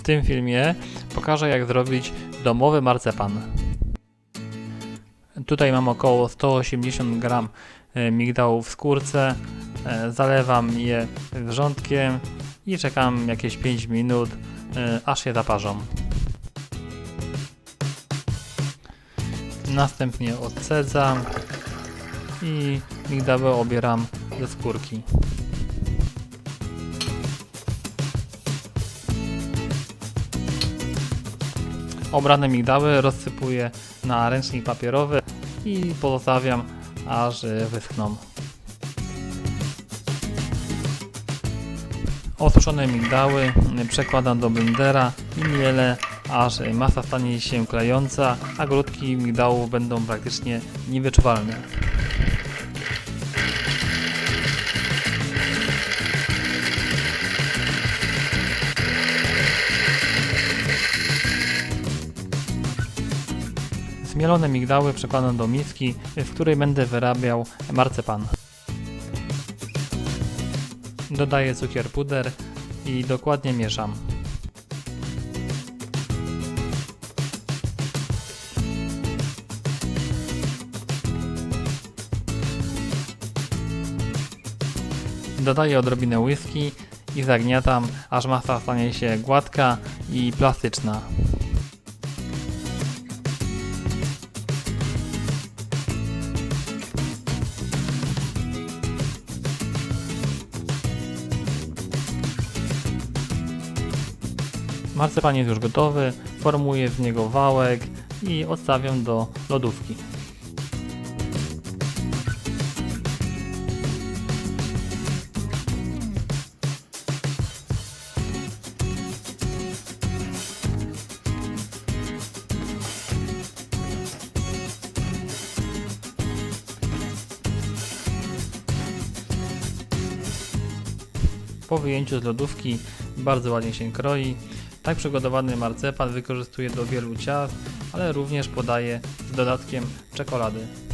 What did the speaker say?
W tym filmie pokażę jak zrobić domowy marcepan. Tutaj mam około 180 gram e, migdałów w skórce. E, Zalewam je wrzątkiem i czekam jakieś 5 minut, e, aż się zaparzą. Następnie odcedzam i migdały obieram ze skórki. Obrane migdały rozsypuję na ręcznik papierowy i pozostawiam aż y, wyschną. Osuszone migdały y, przekładam do blendera i mielę aż y, masa stanie się klejąca, a grudki migdałów będą praktycznie niewyczuwalne. Zmielone migdały przekładam do miski, w której będę wyrabiał marcepan. Dodaję cukier puder i dokładnie mieszam. Dodaję odrobinę whisky i zagniatam, aż masa stanie się gładka i plastyczna. Marcepan jest już gotowy, formuję z niego wałek i odstawiam do lodówki. Po wyjęciu z lodówki bardzo ładnie się kroi. Tak przygotowany marcepan wykorzystuje do wielu ciast, ale również podaje z dodatkiem czekolady.